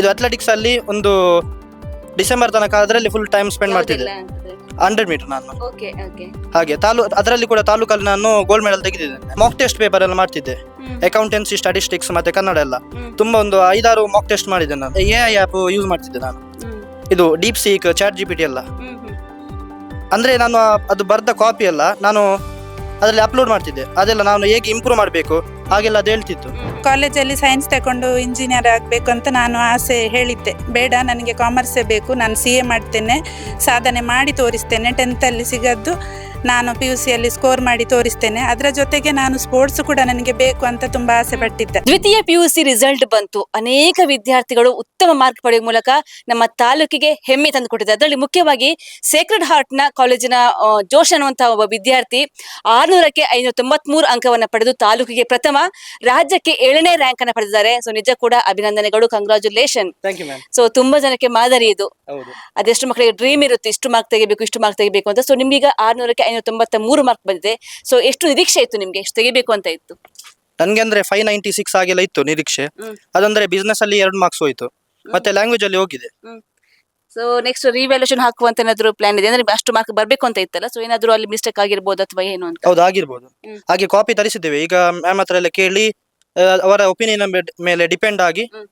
ಇದು ಅಥ್ಲೆಟಿಕ್ಸ್ ಅಲ್ಲಿ ಒಂದು ಡಿಸೆಂಬರ್ ತನಕ ಅದರಲ್ಲಿ ಫುಲ್ ಟೈಮ್ ಸ್ಪೆಂಡ್ ಮಾಡ್ತಿದ್ದೆ. ಹಂಡ್ರೆಡ್ ಮೀಟರ್ ನಾನು. ಓಕೆ ಓಕೆ ಹಾಗೆ ತಾಲೂ ಅದರಲ್ಲಿ ಕೂಡ ತಾಲೂಕಲ್ಲಿ ನಾನು ಗೋಲ್ಡ್ ಮೆಡಲ್ ತೆಗೆದಿದ್ದೇನೆ. ಮಾಕ್ ಟೆಸ್ಟ್ ಪೇಪರ್ ಎಲ್ಲ ಮಾಡ್ತಿದ್ದೆ. ಅಕೌಂಟೆನ್ಸಿ ಸ್ಟಾಟಿಸ್ಟಿಕ್ಸ್ ಮತ್ತೆ ಕನ್ನಡ ಎಲ್ಲ. ತುಂಬಾ ಒಂದು ಐದಾರು ಮಾಕ್ ಟೆಸ್ಟ್ ಮಾಡಿದ್ದೆ ನಾನು. ಎ ಐ ಆ್ಯಪ್ ಯೂಸ್ ಮಾಡ್ತಿದ್ದೆ ನಾನು. ಇದು DeepSeek chat G P T ಎಲ್ಲ ಅಂದ್ರೆ ನಾನು ಅದು ಬರ್ದ ಕಾಪಿ ಎಲ್ಲ ನಾನು ಅದರಲ್ಲಿ ಅಪ್ಲೋಡ್ ಮಾಡ್ತಿದ್ದೆ. ಅದೆಲ್ಲ ನಾನು ಹೇಗೆ ಇಂಪ್ರೂವ್ ಮಾಡಬೇಕು? ಹಾಗೆಲ್ಲ ಅದು ಹೇಳ್ತಿತ್ತು. ಕಾಲೇಜಲ್ಲಿ ಸೈನ್ಸ್ ತಗೊಂಡು ಇಂಜಿನಿಯರ್ ಆಗಬೇಕು ಅಂತ ನಾನು ಆಸೆ ಹೇಳಿದ್ದೆ. ಬೇಡ ನನಗೆ ಕಾಮರ್ಸೇ ಬೇಕು ನಾನು ಸಿ ಎ ಮಾಡ್ತೇನೆ ಸಾಧನೆ ಮಾಡಿ ತೋರಿಸ್ತೇನೆ. ಟೆಂತಲ್ಲಿ ಸಿಗದ್ದು ನಾನು ಪಿ ಯು ಸಿಯಲ್ಲಿ ಸ್ಕೋರ್ ಮಾಡಿ ತೋರಿಸ್ತೇನೆ. ಅದರ ಜೊತೆಗೆ ನಾನು ಸ್ಪೋರ್ಟ್ಸ್ ಕೂಡ ನನಗೆ ಬೇಕು ಅಂತ ತುಂಬಾ ಆಸೆ ಪಟ್ಟಿದ್ದೆ. ದ್ವಿತೀಯ ಪಿ ಯು ಸಿ ರಿಸಲ್ಟ್ ಬಂತು. ಅನೇಕ ವಿದ್ಯಾರ್ಥಿಗಳು ಉತ್ತಮ ಮಾರ್ಕ್ ಪಡೆಯುವ ಮೂಲಕ ನಮ್ಮ ತಾಲೂಕಿಗೆ ಹೆಮ್ಮೆ ತಂದುಕೊಟ್ಟಿದೆ. ಅದರಲ್ಲಿ ಮುಖ್ಯವಾಗಿ ಸೇಕ್ರೆಡ್ ಹಾರ್ಟ್ನ ಕಾಲೇಜಿನ ಜೋಶ್ ಅನ್ನುವಂತಹ ಒಬ್ಬ ವಿದ್ಯಾರ್ಥಿ ಆರ್ನೂರಕ್ಕೆ ಐನೂರ ತೊಂಬತ್ಮೂರು ಅಂಕವನ್ನು ಪಡೆದು ತಾಲೂಕಿಗೆ ಪ್ರಥಮ ರಾಜ್ಯಕ್ಕೆ ಏಳನೇ ರ್ಯಾಂಕ್ ಅನ್ನ ಪಡೆದಿದ್ದಾರೆ. ಸೊ ನಿಜ ಕೂಡ ಅಭಿನಂದನೆಗಳು ಕಂಗ್ರಾಚುಲೇಷನ್ ಸೊ ತುಂಬಾ ಜನಕ್ಕೆ ಮಾದರಿ ಇದು. ಅದೆಷ್ಟು ಮಕ್ಕಳಿಗೆ ಡ್ರೀಮ್ ಇರುತ್ತೆ ಇಷ್ಟು ಮಾರ್ಕ್ ತೆಗಿಬೇಕು ಇಷ್ಟು ಮಾರ್ಕ್ ತೆಗಿಬೇಕು ಅಂತ. ಸೊ ನಿಮ್ಗೀಗ ಆರ್ನೂರಕ್ಕೆ ಐನೂರ ತೊಂಬತ್ತ ಮೂರು ಮಾರ್ಕ್ ಬಂದಿದೆ. ಸೊ ಎಷ್ಟು ನಿರೀಕ್ಷೆ ಇತ್ತು ನಿಮ್ಗೆ? ಎಷ್ಟು ತೆಗಿಬೇಕು ಅಂತ ಇತ್ತು? ನನ್ಗೆ ಅಂದ್ರೆ ಫೈವ್ ನೈಂಟಿ ಸಿಕ್ಸ್ ಆಗೆಲ್ಲ ಇತ್ತು ನಿರೀಕ್ಷೆ. ಅದಂದ್ರೆ ಬಿಸ್ನೆಸ್ ಅಲ್ಲಿ ಎರಡು ಮಾರ್ಕ್ಸ್ ಹೋಯ್ತು. ಮತ್ತೆ ಲ್ಯಾಂಗ್ವೇಜ್ ಅಲ್ಲಿ ಹೋಗಿದೆ. ಸೊ ನೆಕ್ಸ್ಟ್ ರಿವ್ಯಾಲ್ಯೂಷನ್ ಹಾಕುವಂತ ಏನಾದ್ರು ಪ್ಲಾನ್ ಇದೆ? ಅಂದ್ರೆ ಅಷ್ಟು ಮಾರ್ಕ್ ಬರ್ಬೇಕು ಅಂತ ಇತ್ತಲ್ಲ? ಸೊ ಏನಾದ್ರು ಅಲ್ಲಿ ಮಿಸ್ಟೇಕ್ ಆಗಿರ್ಬೋದು ಅಥವಾ ಏನು ಅಂತ? ಹೌದು ಆಗಿರ್ಬೋದು. ಹ್ಮ್. ಹಾಗೆ ಕಾಪಿ ತರಿಸಿದ್ದೇವೆ. ಈಗ ಮ್ಯಾಮ್ ಹತ್ರ ಎಲ್ಲ ಕೇಳಿ ಆ, ಅವರ ಒಪಿನಿಯನ್ ಮೇಲೆ ಡಿಪೆಂಡ್ ಆಗಿ ಹ್ಮ್.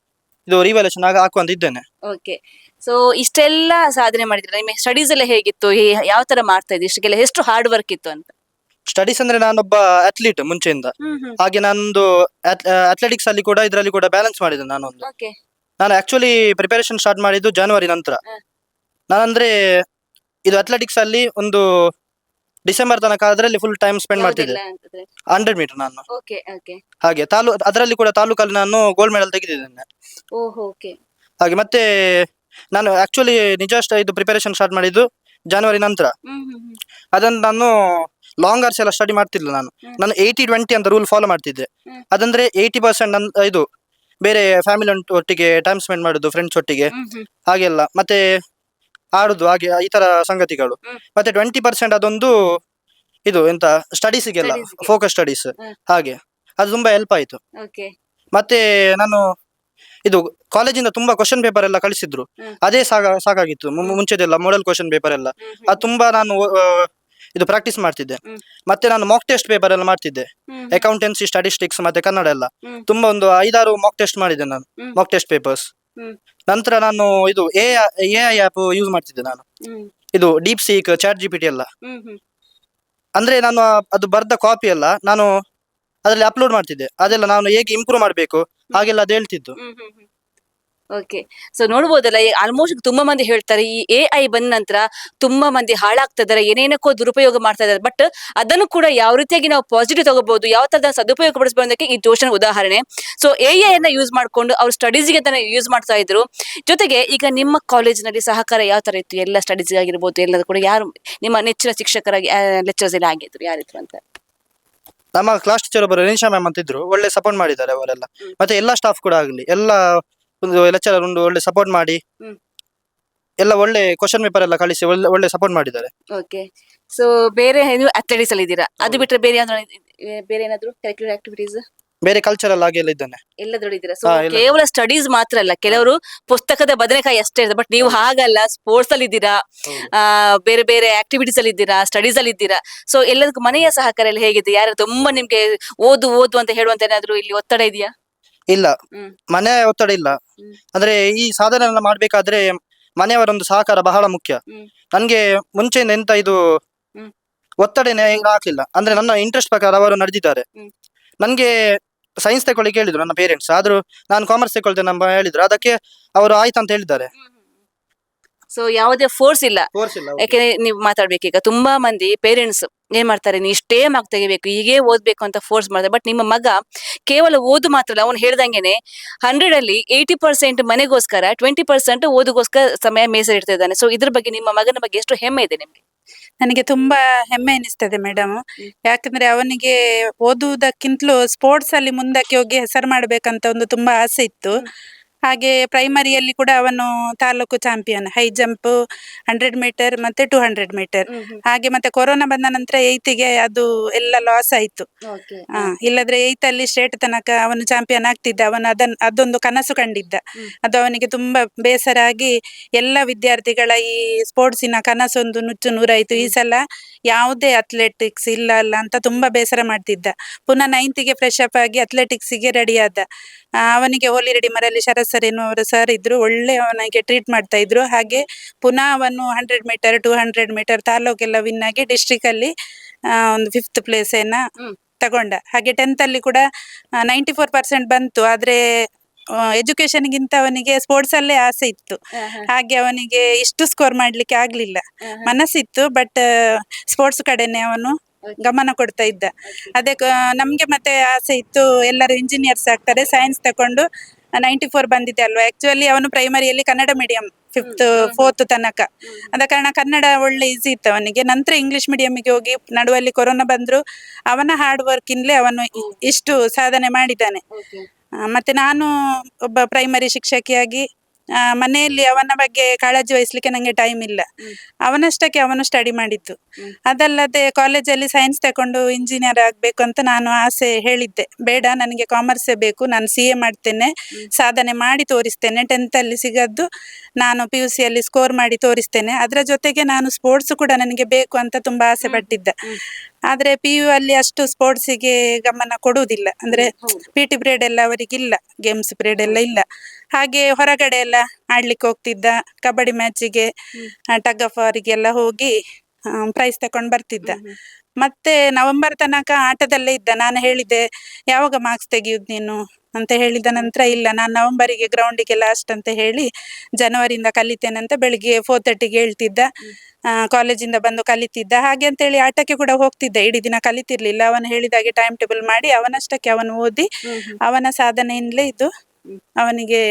ಇದು ರಿವ್ಯಾಲ್ಯೂಷನ್ ಆಗ ಹಾಕುವಂತ ಇದ್ದೇನೆ. ಓಕೆ ಸೊ ಇಷ್ಟೆಲ್ಲ ಸಾಧನೆ ಮಾಡಿದ್ರೆ. ನಿಮ್ಮ ಸ್ಟಡೀಸ್ ಎಲ್ಲ ಹೇಗಿತ್ತು? ಹೇ- ಯಾವ ತರ ಮಾಡ್ತಾ ಇದ್ದೀವಿ ಇಷ್ಟಕ್ಕೆಲ್ಲ ಎಷ್ಟು ಹಾರ್ಡ್ ವರ್ಕ್ ಇತ್ತು ಅಂತ? ಸ್ಟಡೀಸ್ ಅಂದ್ರೆ ನಾನೊಬ್ಬ ಅಥ್ಲೀಟ್ ಮುಂಚೆಯಿಂದ. ಹಾಗೆ ನಂದು ಅಥ್ಲೆಟಿಕ್ಸ್ ಅಲ್ಲಿ ಕೂಡ ಇದರಲ್ಲಿ ಕೂಡ ಬ್ಯಾಲೆನ್ಸ್ ಮಾಡಿದೆ ನಾನೊಂದು. ಓಕೆ ನಾನು ಆಕ್ಚುಲಿ ಪ್ರಿಪರೇಷನ್ ಸ್ಟಾರ್ಟ್ ಮಾಡಿದ್ದು ಜನವರಿ ನಂತರ. ನಾನಂದ್ರೆ ಇದು ಅಥ್ಲೆಟಿಕ್ಸ್ ಅಲ್ಲಿ ಒಂದು ಡಿಸೆಂಬರ್ ತನಕ ಅದರಲ್ಲಿ ಫುಲ್ ಟೈಮ್ ಸ್ಪೆಂಡ್ ಮಾಡ್ತಿದ್ದೆ. ಹಂಡ್ರೆಡ್ ಮೀಟರ್ ನಾನು. ಹಾಗೆ ತಾಲೂ ಅದರಲ್ಲಿ ಕೂಡ ತಾಲೂಕಲ್ಲಿ ನಾನು ಗೋಲ್ಡ್ ಮೆಡಲ್ ತೆಗೆದಿದ್ದೇನೆ. ಹಾಗೆ ಮತ್ತೆ ನಾನು ಆಕ್ಚುಲಿ ನಿಜ ಇದು ಪ್ರಿಪರೇಷನ್ ಸ್ಟಾರ್ಟ್ ಮಾಡಿದ್ದು ಜನವರಿ ನಂತರ. ಅದನ್ನು ನಾನು ಲಾಂಗ್ ಅವರ್ಸ್ ಎಲ್ಲ ಸ್ಟಡಿ ಮಾಡ್ತಿಲ್ಲ ನಾನು. ನಾನು ಏಯ್ಟಿ ಟ್ವೆಂಟಿ ಅಂತ ರೂಲ್ ಫಾಲೋ ಮಾಡ್ತಿದ್ದೆ. ಅದಂದ್ರೆ ಏಯ್ಟಿ ಪರ್ಸೆಂಟ್ ಇದು ಬೇರೆ ಫ್ಯಾಮಿಲಿ ಒಟ್ಟಿಗೆ ಟೈಮ್ ಸ್ಪೆಂಡ್ ಮಾಡುದು ಫ್ರೆಂಡ್ಸ್ ಒಟ್ಟಿಗೆ. ಹಾಗೆಲ್ಲ. ಮತ್ತೆ ಆಡುದು ಹಾಗೆ ಈ ತರ ಸಂಗತಿಗಳು. ಮತ್ತೆ ಟ್ವೆಂಟಿ ಪರ್ಸೆಂಟ್ ಅದೊಂದು ಇದು ಎಂತ ಸ್ಟಡೀಸ್ಗೆಲ್ಲ ಫೋಕಸ್ ಸ್ಟಡೀಸ್ ಹಾಗೆ. ಅದು ತುಂಬಾ ಹೆಲ್ಪ್ ಆಯ್ತು. ಮತ್ತೆ ನಾನು ಇದು ಕಾಲೇಜಿಂದ ತುಂಬಾ ಕ್ವಶನ್ ಪೇಪರ್ ಎಲ್ಲ ಕಳಿಸಿದ್ರು. ಅದೇ ಸಾಕ ಸಾಕಾಗಿತ್ತು. ಮುಂಚೆದೆಲ್ಲ ಮೋಡಲ್ ಕ್ವಶನ್ ಪೇಪರ್ ಎಲ್ಲ. ಅದು ತುಂಬಾ ನಾನು ಇದು ಪ್ರಾಕ್ಟೀಸ್ ಮಾಡ್ತಿದ್ದೆ. ಮತ್ತೆ ನಾನು ಮಾಕ್ ಟೆಸ್ಟ್ ಪೇಪರ್ ಎಲ್ಲ ಮಾಡ್ತಿದ್ದೆ. ಅಕೌಂಟೆನ್ಸಿ ಸ್ಟಾಟಿಸ್ಟಿಕ್ಸ್ ಮತ್ತೆ ಕನ್ನಡ ಎಲ್ಲ. ತುಂಬಾ ಒಂದು ಐದಾರು ಮಾಕ್ ಟೆಸ್ಟ್ ಮಾಡಿದ್ದೆ ನಾನು. ಮಾಕ್ ಟೆಸ್ಟ್ ಪೇಪರ್ಸ್ ನಂತರ ನಾನು ಇದು ಎ ಐ ಆಪ್ ಯೂಸ್ ಮಾಡ್ತಿದ್ದೆ ನಾನು. ಇದು DeepSeek chat G P T ಎಲ್ಲ ಅಂದ್ರೆ ನಾನು ಅದು ಬರ್ದ ಕಾಪಿ ಎಲ್ಲ ನಾನು ಅದರಲ್ಲಿ ಅಪ್ಲೋಡ್ ಮಾಡ್ತಿದ್ದೆ. ಅದೆಲ್ಲ ನಾನು ಹೇಗೆ ಇಂಪ್ರೂವ್ ಮಾಡಬೇಕು ಹಾಗೆಲ್ಲ ಅದು ಹೇಳ್ತಿದ್ದು. ಓಕೆ ಸೊ ನೋಡ್ಬೋದಲ್ಲ ಆಲ್ಮೋಸ್ಟ್ ತುಂಬಾ ಮಂದಿ ಹೇಳ್ತಾರೆ ಈ ಎ ಐ ಬಂದ ನಂತರ ತುಂಬಾ ಮಂದಿ ಹಾಳಾಗ್ತಾ ಇದಾರೆ ಏನೇನಕ್ಕೋ ದುರುಪಯೋಗ ಮಾಡ್ತಾ ಇದ್ದಾರೆ. ಬಟ್ ಅದನ್ನು ಕೂಡ ಯಾವ ರೀತಿಯಾಗಿ ನಾವು ಪಾಸಿಟಿವ್ ತಗೋಬಹುದು ಯಾವ ತರದ ಸದುಪಯೋಗ ಪಡಿಸಬಹುದಕ್ಕೆ ಈ ಟ್ಯೂಷನ್ ಉದಾಹರಣೆ. ಸೊ ಎ ಐ ಅನ್ನ ಯೂಸ್ ಮಾಡ್ಕೊಂಡು ಅವ್ರ ಸ್ಟಡೀಸ್ಗೆ ತಾನೇ ಯೂಸ್ ಮಾಡ್ತಾ ಇದ್ರು. ಜೊತೆಗೆ ಈಗ ನಿಮ್ಮ ಕಾಲೇಜಿನಲ್ಲಿ ಸಹಕಾರ ಯಾವ ತರ ಇತ್ತು? ಎಲ್ಲ ಸ್ಟಡೀಸ್ ಆಗಿರ್ಬೋದು ಎಲ್ಲದೂ ಕೂಡ ಯಾರು ನಿಮ್ಮ ನೆಚ್ಚಿನ ಶಿಕ್ಷಕರಾಗಿ ಲೆಕ್ಚರ್ಸ್ ಎಲ್ಲ ಆಗಿದ್ರು ಯಾರಿದ್ರು ಅಂತ? ನಮ್ಮ ಕ್ಲಾಸ್ ಟೀಚರ್ ಒಬ್ಬರು ರೇಣಿಶಾ ಮ್ಯಾಮ್ ಅಂತಿದ್ರು. ಒಳ್ಳೆ ಸಪೋರ್ಟ್ ಮಾಡಿದ್ದಾರೆ ಅವರೆಲ್ಲ. ಮತ್ತೆ ಎಲ್ಲಾ ಸ್ಟಾಫ್ ಕೂಡ ಆಗಲಿ ಎಲ್ಲ ಒಂದು ಲೆಕ್ಚರರ್ ಒಂದು ಒಳ್ಳೆ ಸಪೋರ್ಟ್ ಮಾಡಿ ಹ್ಮ್. ಎಲ್ಲ ಒಳ್ಳೆ ಕ್ವಶನ್ ಪೇಪರ್ ಎಲ್ಲ ಕಳಿಸಿ ಒಳ್ಳೆ ಒಳ್ಳೆ ಸಪೋರ್ಟ್ ಮಾಡಿದ್ದಾರೆ. ಓಕೆ ಸೊ ಬೇರೆ ನೀವು ಅಥ್ಲೆಟಿಕ್ಸ್ ಅಲ್ಲಿ ಇದ್ದೀರಾ? ಅದು ಬಿಟ್ರೆ ಬೇರೆ ಬೇರೆ ಏನಾದ್ರು ಕರಿಕ್ಯುಲರ್ ಆಕ್ಟಿವಿಟೀಸ್ ಬೇರೆ ಕಲ್ಚರಲ್ ಹಾಗೆಲ್ಲ ಇದ್ದಾನೆ. ಎಲ್ಲದ್ರಲ್ಲಿ ಇದ್ದೀರಾ? ಸೊ ಹಾ, ಎಲ್ಲ- ಕೇವಲ ಸ್ಟಡೀಸ್ ಮಾತ್ರ ಅಲ್ಲ ಕೆಲವರು ಪುಸ್ತಕದ ಬದನೆಕಾಯಿ ಅಷ್ಟೇ ಇರ್ತದೆ. ಬಟ್ ನೀವು ಹಾಗಲ್ಲ ಸ್ಪೋರ್ಟ್ಸ್ ಅಲ್ಲಿ ಇದ್ದೀರಾ? ಆ, ಬೇರೆ ಬೇರೆ ಆಕ್ಟಿವಿಟೀಸ್ ಅಲ್ಲಿ ಇದ್ದೀರಾ? ಸ್ಟಡೀಸ್ ಅಲ್ಲಿ ಇದ್ದೀರಾ? ಸೊ ಎಲ್ಲದಕ್ಕೂ ಮನೆಯ ಸಹಕಾರ ಎಲ್ಲ ಹೇಗಿದೆ ಯಾರು ತುಂಬಾ ನಿಮ್ಗೆ ಓದು ಓದು ಅಂತ ಹೇಳುವಂತ ಏನಾದ್ರು ಇಲ್ಲಿ ಒತ್ತಡ ಇದೆಯಾ? ಇಲ್ಲ. ಮನೆ ಒತ್ತಡ ಇಲ್ಲ. ಅಂದ್ರೆ ಈ ಸಾಧನೆ ಎಲ್ಲ ಮಾಡ್ಬೇಕಾದ್ರೆ ಮನೆಯವರೊಂದು ಸಹಕಾರ ಬಹಳ ಮುಖ್ಯ. ನನ್ಗೆ ಮುಂಚೆಯಿಂದ ಎಂತ ಇದು. ಒತ್ತಡನೇ ಹಾಕ್ಲಿಲ್ಲ ಅಂದ್ರೆ ನನ್ನ ಇಂಟ್ರೆಸ್ಟ್ ಪ್ರಕಾರ ಅವರು ನಡೆದಿದ್ದಾರೆ. ನನ್ಗೆ ಸೈನ್ಸ್ ತಗೊಳ್ಳಿಕ್ಕೆ ಹೇಳಿದ್ರು ನನ್ನ ಪೇರೆಂಟ್ಸ್ ಆದ್ರೂ ನಾನು ಕಾಮರ್ಸ್ ತಗೊಳ್ತೇನೆ ನಮ್ಮ ಹೇಳಿದ್ರು. ಅದಕ್ಕೆ ಅವರು ಆಯ್ತು ಅಂತ ಹೇಳಿದ್ದಾರೆ. ಸೊ ಯಾವುದೇ ಫೋರ್ಸ್ ಇಲ್ಲ. ಯಾಕೆ. ಯಾಕೆಂದ್ರೆ ನೀವು ಮಾತಾಡ್ಬೇಕೀಗ. ತುಂಬಾ ಮಂದಿ ಪೇರೆಂಟ್ಸ್ ಏನ್ ಮಾಡ್ತಾರೆ ನೀ ಇಷ್ಟೇ ಮಾರ್ಕ್ ತೆಗಿಬೇಕು ಹೀಗೆ ಓದ್ಬೇಕು ಅಂತ ಫೋರ್ಸ್ ಮಾಡ್ತಾರೆ. ಬಟ್ ನಿಮ್ಮ ಮಗ ಕೇವಲ ಓದು ಮಾತ್ರ ಅಲ್ಲ ಅವ್ನು ಹೇಳ್ದಂಗೆನೆ ಹಂಡ್ರೆಡ್ ಅಲ್ಲಿ ಏಯ್ಟಿ ಪರ್ಸೆಂಟ್ ಮನೆಗೋಸ್ಕರ ಟ್ವೆಂಟಿ ಪರ್ಸೆಂಟ್ ಓದುಗೋಸ್ಕರ ಸಮಯ ಮೀಸಲಿಡ್ತಾ ಇದ್ದಾನೆ. ಸೊ ಇದ್ರ ಬಗ್ಗೆ ನಿಮ್ಮ ಮಗನ ಬಗ್ಗೆ ಎಷ್ಟು ಹೆಮ್ಮೆ ಇದೆ ನಿಮ್ಗೆ? ನನಗೆ ತುಂಬಾ ಹೆಮ್ಮೆ ಎನಿಸ್ತದೆ ಮೇಡಮ್ ಯಾಕಂದ್ರೆ ಅವನಿಗೆ ಓದುವುದಕ್ಕಿಂತಲೂ ಸ್ಪೋರ್ಟ್ಸ್ ಅಲ್ಲಿ ಮುಂದಕ್ಕೆ ಹೋಗಿ ಹೆಸರು ಮಾಡ್ಬೇಕಂತ ಒಂದು ತುಂಬಾ ಆಸೆ ಇತ್ತು. ಹಾಗೆ ಪ್ರೈಮರಿಯಲ್ಲಿ ಕೂಡ ಅವನು taluk champion high jump hundred meter ಮತ್ತೆ ಟೂ ಹಂಡ್ರೆಡ್ ಮೀಟರ್ ಹಾಗೆ ಮತ್ತೆ ಕೊರೋನಾ ಬಂದ ನಂತರ ಏಯ್ತಿಗೆ ಅದು ಎಲ್ಲ ಲಾಸ್ ಆಯ್ತು. ಇಲ್ಲದ್ರೆ ಏಯ್ತ್ ಅಲ್ಲಿ ಸ್ಟೇಟ್ ತನಕ ಅವನು ಚಾಂಪಿಯನ್ ಆಗ್ತಿದ್ದ ಅವನು ಅದನ್ ಅದೊಂದು ಕನಸು ಕಂಡಿದ್ದ. ಅದು ಅವನಿಗೆ ತುಂಬಾ ಬೇಸರ ಆಗಿ ಎಲ್ಲ ವಿದ್ಯಾರ್ಥಿಗಳ ಈ ಸ್ಪೋರ್ಟ್ಸಿನ ಕನಸೊಂದು ನುಚ್ಚು ನೂರಾಯ್ತು. ಈ ಸಲ ಯಾವುದೇ ಅಥ್ಲೆಟಿಕ್ಸ್ ಇಲ್ಲ ಅಲ್ಲ ಅಂತ ತುಂಬಾ ಬೇಸರ ಮಾಡ್ತಿದ್ದ. ಪುನಃ ನೈನ್ತಿಗೆ ಫ್ರೆಶ್ ಅಪ್ ಆಗಿ ಅಥ್ಲೆಟಿಕ್ಸಿಗೆ ರೆಡಿ ಆದ. ಅವನಿಗೆ ಹೋಲಿ ರೆಡಿ ಮರಲ್ಲಿ ಶರತ್ ಸರ್ ಎನ್ನುವರು ಸರ್ ಇದ್ರು ಒಳ್ಳೆ ಅವನಿಗೆ ಟ್ರೀಟ್ ಮಾಡ್ತಾ ಇದ್ರು. ಹಾಗೆ ಪುನಃ ಅವನು hundred meter two hundred meter ತಾಲೂಕೆಲ್ಲ win ಆಗಿ ಡಿಸ್ಟ್ರಿಕ್ ಅಲ್ಲಿ ಒಂದು ಫಿಫ್ತ್ ಪ್ಲೇಸ್ ಏನ ತಗೊಂಡ. ಹಾಗೆ ಟೆಂತ್ ಅಲ್ಲಿ ಕೂಡ ನೈಂಟಿ ಫೋರ್ ಪರ್ಸೆಂಟ್ ಬಂತು. ಆದ್ರೆ ಎಜುಕೇಶನ್ ಗಿಂತ ಅವನಿಗೆ ಸ್ಪೋರ್ಟ್ಸ್ ಅಲ್ಲೇ ಆಸೆ ಇತ್ತು. ಹಾಗೆ ಅವನಿಗೆ ಇಷ್ಟು ಸ್ಕೋರ್ ಮಾಡ್ಲಿಕ್ಕೆ ಆಗ್ಲಿಲ್ಲ. ಮನಸ್ಸಿತ್ತು ಬಟ್ ಸ್ಪೋರ್ಟ್ಸ್ ಕಡೆನೆ ಅವನು ಗಮನ ಕೊಡ್ತಾ ಇದ್ದ. ಅದೇ ನಮ್ಗೆ ಮತ್ತೆ ಆಸೆ ಇತ್ತು ಎಲ್ಲರೂ ಇಂಜಿನಿಯರ್ಸ್ ಆಗ್ತಾರೆ ಸೈನ್ಸ್ ತಕೊಂಡು ನೈಂಟಿ ಫೋರ್ ಬಂದಿದೆ ಅಲ್ವಾ? ಆಕ್ಚುಲಿ ಅವನು ಪ್ರೈಮರಿಯಲ್ಲಿ ಕನ್ನಡ ಮೀಡಿಯಂ ಫಿಫ್ತ್ ಫೋರ್ತ್ ತನಕ. ಆದ ಕಾರಣ ಕನ್ನಡ ಒಳ್ಳೆ ಈಸಿ ಇತ್ತು ಅವನಿಗೆ. ನಂತರ ಇಂಗ್ಲಿಷ್ ಮೀಡಿಯಂಗೆ ಹೋಗಿ ನಡುವಲ್ಲಿ ಕೊರೋನಾ ಬಂದ್ರು. ಅವನ ಹಾರ್ಡ್ ವರ್ಕ್ ಇಂದಲೇ ಅವನು ಇಷ್ಟು ಸಾಧನೆ ಮಾಡಿದ್ದಾನೆ. ಮತ್ತೆ ನಾನು ಒಬ್ಬ ಪ್ರೈಮರಿ ಶಿಕ್ಷಕಿಯಾಗಿ ಆ, ಮನೆಯಲ್ಲಿ ಅವನ ಬಗ್ಗೆ ಕಾಳಜಿ ವಹಿಸ್ಲಿಕ್ಕೆ ನಂಗೆ ಟೈಮ್ ಇಲ್ಲ. ಅವನಷ್ಟಕ್ಕೆ ಅವನು ಸ್ಟಡಿ ಮಾಡಿದ್ದು. ಅದಲ್ಲದೆ ಕಾಲೇಜಲ್ಲಿ ಸೈನ್ಸ್ ತಕೊಂಡು ಇಂಜಿನಿಯರ್ ಆಗ್ಬೇಕು ಅಂತ ನಾನು ಆಸೆ ಹೇಳಿದ್ದೆ. ಬೇಡ ನನಗೆ ಕಾಮರ್ಸ್ ಬೇಕು. ನಾನು ಸಿ ಎ ಮಾಡ್ತೇನೆ. ಸಾಧನೆ ಮಾಡಿ ತೋರಿಸ್ತೇನೆ. ಟೆಂತ್ ಅಲ್ಲಿ ಸಿಗದ್ದು ನಾನು ಪಿ ಯು ಸಿಯಲ್ಲಿ ಸ್ಕೋರ್ ಮಾಡಿ ತೋರಿಸ್ತೇನೆ. ಅದರ ಜೊತೆಗೆ ನಾನು ಸ್ಪೋರ್ಟ್ಸ್ ಕೂಡ ನನಗೆ ಬೇಕು ಅಂತ ತುಂಬಾ ಆಸೆ ಪಟ್ಟಿದ್ದ. ಆದ್ರೆ ಪಿ ಯು ಅಲ್ಲಿ ಅಷ್ಟು ಸ್ಪೋರ್ಟ್ಸಿಗೆ ಗಮನ ಕೊಡುವುದಿಲ್ಲ. ಅಂದ್ರೆ. ಪಿ ಟಿ ಪಿರಿಯಡ್ ಎಲ್ಲ ಅವರಿಗಿಲ್ಲ. ಗೇಮ್ಸ್ ಪಿರಿಯಡ್ ಎಲ್ಲ ಇಲ್ಲ. ಹಾಗೆ ಹೊರಗಡೆ ಎಲ್ಲ ಆಡ್ಲಿಕ್ಕೆ ಹೋಗ್ತಿದ್ದ ಕಬಡ್ಡಿ ಮ್ಯಾಚಿಗೆ ಟಗ್ ಆಫ್ ಅವರಿಗೆಲ್ಲ ಹೋಗಿ ಪ್ರೈಸ್ ತಕೊಂಡು ಬರ್ತಿದ್ದ. ಮತ್ತೆ ನವೆಂಬರ್ ತನಕ ಆಟದಲ್ಲೇ ಇದ್ದ. ನಾನು ಹೇಳಿದೆ ಯಾವಾಗ ಮಾರ್ಕ್ಸ್ ತೆಗಿಯುದು ನೀನು? ಅಂತ ಹೇಳಿದ ನಂತರ ಇಲ್ಲ ನಾನು ನವೆಂಬರಿಗೆ ಗ್ರೌಂಡಿಗೆ ಲಾಸ್ಟ್ ಅಂತ ಹೇಳಿ ಜನವರಿಯಿಂದ ಕಲಿತೇನೆ ಅಂತ ಬೆಳಿಗ್ಗೆ ಫೋರ್ ತರ್ಟಿಗೆ ಹೇಳ್ತಿದ್ದ. ಕಾಲೇಜಿಂದ ಬಂದು ಕಲಿತಿದ್ದ. ಹಾಗೆ ಅಂತೇಳಿ ಆಟಕ್ಕೆ ಕೂಡ ಹೋಗ್ತಿದ್ದ. ಇಡೀ ದಿನ ಕಲಿತಿರ್ಲಿಲ್ಲ. ಅವನು ಹೇಳಿದಾಗೆ ಟೈಮ್ ಟೇಬಲ್ ಮಾಡಿ ಅವನಷ್ಟಕ್ಕೆ ಅವನು ಓದಿ ಅವನ ಸಾಧನೆಯಿಂದಲೇ ಇದು ಅವನಿಗೆ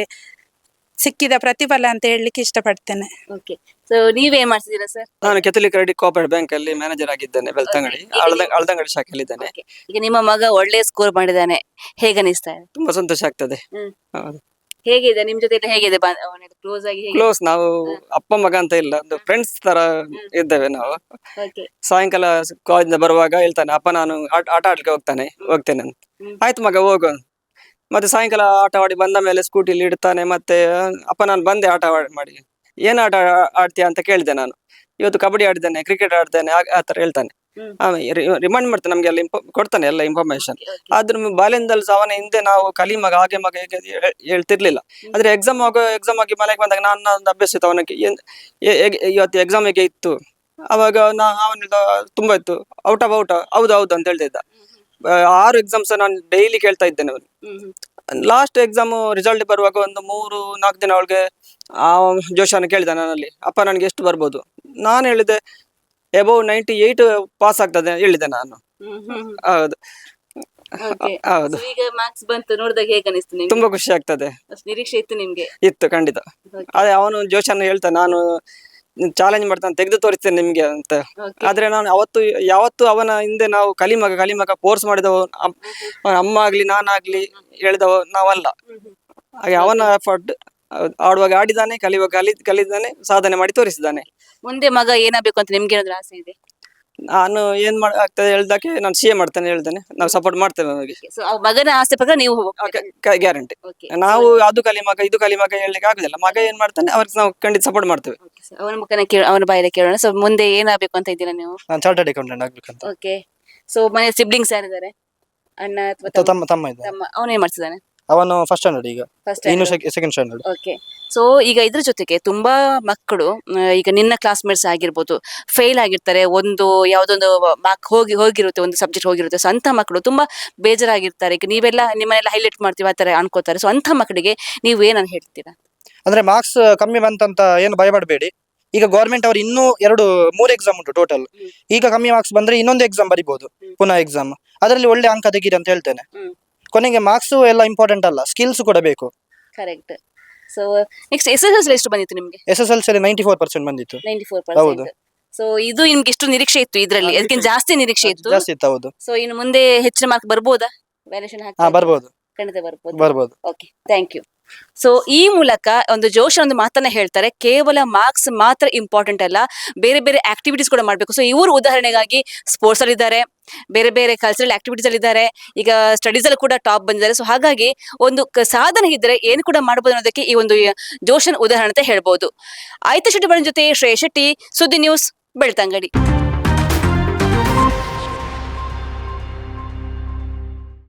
ಸಿಕ್ಕಿದ ಪ್ರತಿಫಲ ಅಂತ ಹೇಳಲಿಕ್ಕೆ ಇಷ್ಟಪಡ್ತೇನೆ. ಓಕೆ ಸೊ ನೀವೇನ್ ಮಾಡ್ತಿದ್ದೀರಾ ಸರ್ ನಾನು ಕೆಥಲಿಕ್ ಕ್ರೆಡಿಟ್ ಕೋಪರೇಟ್ ಬ್ಯಾಂಕ್ ಅಲ್ಲಿ ಮ್ಯಾನೇಜರ್ ಆಗಿದ್ದೇನೆ ಬೆಳ್ತಂಗಡಿ. ಅಳದಂಗಡಿ ಶಾಖೆಯಲ್ಲಿ ಇದ್ದಾನೆ. ಈಗ ನಿಮ್ಮ ಮಗ ಒಳ್ಳೆ ಸ್ಕೋರ್ ಮಾಡಿದ್ದಾನೆ. ಹೇಗನಿಸ್ತಾ ಇದೆ? ತುಂಬಾ ಸಂತೋಷ ಆಗ್ತದೆ. ಹ್ಮ್. ಹೌದು. ಹೇಗಿದೆ? ನಿಮ್ ಜೊತೆ ಎಲ್ಲ ಹೇಗಿದೆ ಕ್ಲೋಸ್ ಆಗಿ ಹೇಗೆ ಕ್ಲೋಸ್ ನಾವು ಅಪ್ಪ ಮಗ ಅಂತ ಇಲ್ಲ ಒಂದು ಫ್ರೆಂಡ್ಸ್ ತರ ಇದ್ದೇವೆ ನಾವು. ಓಕೆ ಸಾಯಂಕಾಲ ಕಾಲೇಜಿಂದ ಬರುವಾಗ ಹೇಳ್ತಾನೆ ಅಪ್ಪ ನಾನು ಆಟ ಆಟ ಆಡ್ಲಿಕ್ಕೆ ಹೋಗ್ತಾನೆ ಹೋಗ್ತೇನೆ ಅಂತ. ಹ್ಮ್. ಆಯ್ತು ಮಗ ಹೋಗು ಅಂತ. ಮತ್ತೆ ಸಾಯಂಕಾಲ ಆಟವಾಡಿ ಬಂದ ಮೇಲೆ ಸ್ಕೂಟಿಲಿ ಇಡ್ತಾನೆ ಮತ್ತೆ ಅಪ್ಪ ನಾನು ಬಂದೆ ಆಟ ಮಾಡಿ. ಏನ್ ಆಟ ಆಡ್ತೀಯ ಅಂತ ಕೇಳಿದೆ ನಾನು. ಇವತ್ತು ಕಬಡ್ಡಿ ಆಡಿದ್ದೇನೆ ಕ್ರಿಕೆಟ್ ಆಡ್ತೇನೆ ಆ- ತರ ಹೇಳ್ತಾನೆ. ರಿಮೈಂಡ್ ಮಾಡ್ತಾನೆ ನಮ್ಗೆ ಎಲ್ಲ ಕೊಡ್ತಾನೆ ಎಲ್ಲ ಇನ್ಫಾರ್ಮೇಶನ್ ಆದ್ರೂ ಬಾಲ್ಯದಲ್ಲಿ ಸಾವನ ಅವನ ಹಿಂದೆ ನಾವು ಕಲಿ ಮಗ ಹಾಗೆ ಮಗ ಹೇಗೆ ಹೇಳ್ತಿರ್ಲಿಲ್ಲ. ಆದ್ರೆ ಎಕ್ಸಾಮ್ ಆಗೋ ಎಕ್ಸಾಮ್ ಆಗಿ ಮನೆಗೆ ಬಂದಾಗ ನಾನು ಒಂದು ಅಭ್ಯಾಸ ಇತ್ತು ಅವನಿಗೆ. ಇವತ್ತು ಎಕ್ಸಾಮ್ ಹೇಗೆ ಇತ್ತು? ಅವಾಗ ನಾ ಅವನಿಂದ ತುಂಬಾ ಇತ್ತು. ಔಟ್ ಆಫ್ ಔಟ್ ಹೌದು ಹೌದು ಅಂತ ಹೇಳ್ತಿದ್ದ. ಆರು ಎಕ್ಸಾಮ್ಸ್ ನಾನು ಡೈಲಿ ಕೇಳ್ತಾ ಇದ್ದೇನೆ ಅವನು. ಲಾಸ್ಟ್ ಎಕ್ಸಾಮ್ ರಿಸಲ್ಟ್ ಬರುವಾಗ ಒಂದು ಮೂರು ನಾಲ್ಕು ದಿನ ಅವಳಿಗೆ ಆ ಜೋಶನ ಕೇಳಿದ ನನ್ನಲ್ಲಿ. ಅಪ್ಪ ನನಗೆ ಎಷ್ಟು ಬರ್ಬೋದು? ನಾನು ಹೇಳಿದೆ ಎಬವ್ ನೈಂಟಿ ಏಟ್ ಪಾಸ್ ಆಗ್ತದೆ ಹೇಳಿದೆ ನಾನು. ಹೌದು. ಹೌದು. ಈಗ ಮಾರ್ಕ್ಸ್ ಬಂತು ನೋಡಿದಾಗ ಹೇಗೆ ಅನಿಸ್ತು ನಿಮ್ಗೆ? ತುಂಬಾ ಖುಷಿ ಆಗ್ತದೆ. ನಿರೀಕ್ಷೆ ಇತ್ತು ನಿಮ್ಗೆ? ಇತ್ತು ಖಂಡಿತ. ಅದೇ ಅವನು ಜೋಶನ್ ಹೇಳ್ತಾನೆ ನಾನು ಚಾಲೆಂಜ್ ಮಾಡ್ತಾನೆ ತೆಗೆದು ತೋರಿಸ್ತೇನೆ ನಿಮ್ಗೆ ಅಂತ. ಆದ್ರೆ ನಾನು ಅವತ್ತು ಯಾವತ್ತು ಅವನ ಹಿಂದೆ ನಾವು ಕಲಿಮಗ ಕಲಿಮಗ ಫೋರ್ಸ್ ಮಾಡಿದವ ಅಮ್ಮ ಆಗ್ಲಿ ನಾನಾಗ್ಲಿ ಹೇಳಿದವ ನಾವಲ್ಲ. ಹಾಗೆ ಅವನ ಎಫರ್ಟ್ ಆಡುವಾಗ ಆಡಿದಾನೆ ಕಲಿಯುವಾಗ ಕಲಿ ಕಲಿದಾನೆ ಸಾಧನೆ ಮಾಡಿ ತೋರಿಸಿದ್ದಾನೆ ಮುಂದೆ ಮಗ ಏನಾಗಬೇಕು ಅಂತ ನಿಮ್ಗೆ ಏನಾದ್ರು ಆಸೆ ಇದೆ? ನಾನು ಏನ್ ಮಾಡ ಆಗ್ತದೆ ಹೇಳ್ದಕ್ಕೆ ನಾನು ಸಿ ಎ ಮಾಡ್ತೇನೆ ಹೇಳ್ತೇನೆ. ನಾವು ಸಪೋರ್ಟ್ ಮಾಡ್ತೇವೆ ಅವನಿಗೆ ಸೊ ಮಗನ ಆಸೆ ಪ್ರಕಾರ ನೀವು ಗ್ಯಾರಂಟಿ ಓಕೆ ನಾವು ಅದು ಕಲಿಮಗ ಇದು ಕಲಿಮಗ ಹೇಳಲಿಕ್ಕೆ ಆಗುದಿಲ್ಲ. ಮಗ ಏನ್ ಮಾಡ್ತಾನೆ ಅವ್ರಿಗೆ ನಾವು ಖಂಡಿತ ಸಪೋರ್ಟ್ ಮಾಡ್ತೇವೆ. ಅವನ ಮುಖನ ಕೇಳ ಅವನ ಬಾಯಿಲೆ ಕೇಳೋಣ. ಸೊ ಮುಂದೆ ಏನಾಗಬೇಕು ಅಂತ ಇದ್ದೀರಾ ನೀವು? ನಾನು ಚಾರ್ಟರ್ಡ್ ಅಕೌಂಟೆಂಟ್ ಆಗ್ಬೇಕಂತ. ಓಕೆ ಸೊ ಮನೆ ಸಿಬ್ಲಿಂಗ್ಸ್ ಯಾರಿದ್ದಾರೆ? ಅಣ್ಣ ಅಥವಾ ತ- ತಮ್ಮ ತಮ್ಮ ಇದ್ದಾರೆ. ತಮ್ಮ ಅವನೇನ್ ಮಾಡ್ತಿದ್ದಾನೆ? ಅವನು ಫಸ್ಟ್ ಸ್ಟ್ಯಾಂಡರ್ಡ್ ಈಗ. ಫಸ್ಟ್ ಇನ್ನು ಸೆಕೆಂಡ್ ಸ್ಟ್ಯಾಂಡರ್ಡ್ ಓಕೆ ಸೊ ಈಗ ಇದ್ರ ಜೊತೆಗೆ ತುಂಬಾ ಮಕ್ಕಳು ಈಗ ನಿನ್ನ ಕ್ಲಾಸ್ಮೇಟ್ಸ್ ಆಗಿರ್ಬೋದು ಫೇಲ್ ಆಗಿರ್ತಾರೆ ಒಂದು ಯಾವ್ದೊಂದು ಮಾರ್ಕ್ ಹೋಗಿ ಹೋಗಿರುತ್ತೆ ಒಂದು ಸಬ್ಜೆಕ್ಟ್ ಹೋಗಿರುತ್ತೆ. ಸೊ ಅಂತ ಮಕ್ಕಳು ತುಂಬಾ ಬೇಜಾರಾಗಿರ್ತಾರೆ. ಈಗ ನೀವೆಲ್ಲ ನಿಮ್ಮನೆಲ್ಲ ಹೈಲೈಟ್ ಮಾಡ್ತೀವಿ ಆ ತರ ಅನ್ಕೋತಾರೆ. ಸೊ ಅಂತ ಮಕ್ಕಳಿಗೆ ನೀವು ಏನನ್ ಹೇಳ್ತೀರಾ? ಅಂದ್ರೆ ಮಾರ್ಕ್ಸ್ ಕಮ್ಮಿ ಬಂತಂತ ಏನು ಭಯ ಪಡಬೇಡಿ ಈಗ ಗೌರ್ಮೆಂಟ್ ಅವ್ರು ಇನ್ನೂ ಎರಡು ಮೂರು ಎಕ್ಸಾಮ್ ಉಂಟು ಟೋಟಲ್ ಈಗ ಕಮ್ಮಿ ಮಾರ್ಕ್ಸ್ ಬಂದ್ರೆ ಇನ್ನೊಂದು ಎಕ್ಸಾಮ್ ಬರಿಬಹುದು ಪುನಃ ಎಕ್ಸಾಮ್ ಅದರಲ್ಲಿ ಒಳ್ಳೆ ಅಂಕ ತೆಗೀರಿ ಅಂತ ಹೇಳ್ತೇನೆ. ಕೊನೆಗೆ ಮಾರ್ಕ್ಸ್ ಎಲ್ಲ ಇಂಪಾರ್ಟೆಂಟ್ ಅಲ್ಲ ಸ್ಕಿಲ್ಸ್ ಕೂಡ ಬೇಕು. Correct so next S S L ಎಷ್ಟು ಬಂದಿತ್ತು ನಿಮಗೆ? S S L C ninety four percent ಬಂದಿತ್ತು. ನೈಂಟಿ ಫೋರ್ ಹೌದು. ಪರ್ಸೆಂಟ್ ಸೊ ಇದು ನಿಮ್ಗೆ ಇಷ್ಟು ನಿರೀಕ್ಷೆ ಇತ್ತು ಇದರಲ್ಲಿ? ಅದಕ್ಕೆ ಜಾಸ್ತಿ ನಿರೀಕ್ಷೆ ಇತ್ತು? ಜಾಸ್ತಿ ಇತ್ತು ಹೌದು. ಸೊ ಇನ್ನು ಮುಂದೆ ಹೆಚ್ಚಿನ ಮಾರ್ಕ್ ಬರ್ಬೋದಾ? ವ್ಯಾಲ್ಯೂಷನ್ ಹಾ ಬರ್ಬೋದು. ಖಂಡಿತ ಬರ್ಬೋದು. ಬರ್ಬೋದು. ಓಕೆ ಥ್ಯಾಂಕ್ ಯು ಸೊ ಈ ಮೂಲಕ ಒಂದು ಜೋಶ್ ಒಂದು ಮಾತನ್ನ ಹೇಳ್ತಾರೆ ಕೇವಲ ಮಾರ್ಕ್ಸ್ ಮಾತ್ರ ಇಂಪಾರ್ಟೆಂಟ್ ಅಲ್ಲ ಬೇರೆ ಬೇರೆ ಆಕ್ಟಿವಿಟೀಸ್ ಕೂಡ ಮಾಡಬೇಕು. ಸೊ ಇವರು ಉದಾಹರಣೆಗಾಗಿ ಸ್ಪೋರ್ಟ್ಸ್ ಅಲ್ಲಿ ಇದ್ದಾರೆ ಬೇರೆ ಬೇರೆ ಕಲ್ಚರಲ್ ಆಕ್ಟಿವಿಟೀಸ್ ಅಲ್ಲಿ ಇದ್ದಾರೆ. ಈಗ ಸ್ಟಡೀಸ್ ಅಲ್ಲಿ ಕೂಡ ಟಾಪ್ ಬಂದಿದ್ದಾರೆ. ಸೊ ಹಾಗಾಗಿ ಒಂದು ಸಾಧನೆ ಇದ್ದರೆ ಏನು ಕೂಡ ಮಾಡಬಹುದು ಅನ್ನೋದಕ್ಕೆ ಈ ಒಂದು ಜೋಶನ್ ಉದಾಹರಣೆ ಹೇಳ್ಬೋದು. ಆಯ್ತು ಶೆಟ್ಟಿ ಜೊತೆ ಶ್ರೇಯ ಶೆಟ್ಟಿ ಸುದ್ದಿ ನ್ಯೂಸ್ ಬೆಳ್ತಂಗಡಿ.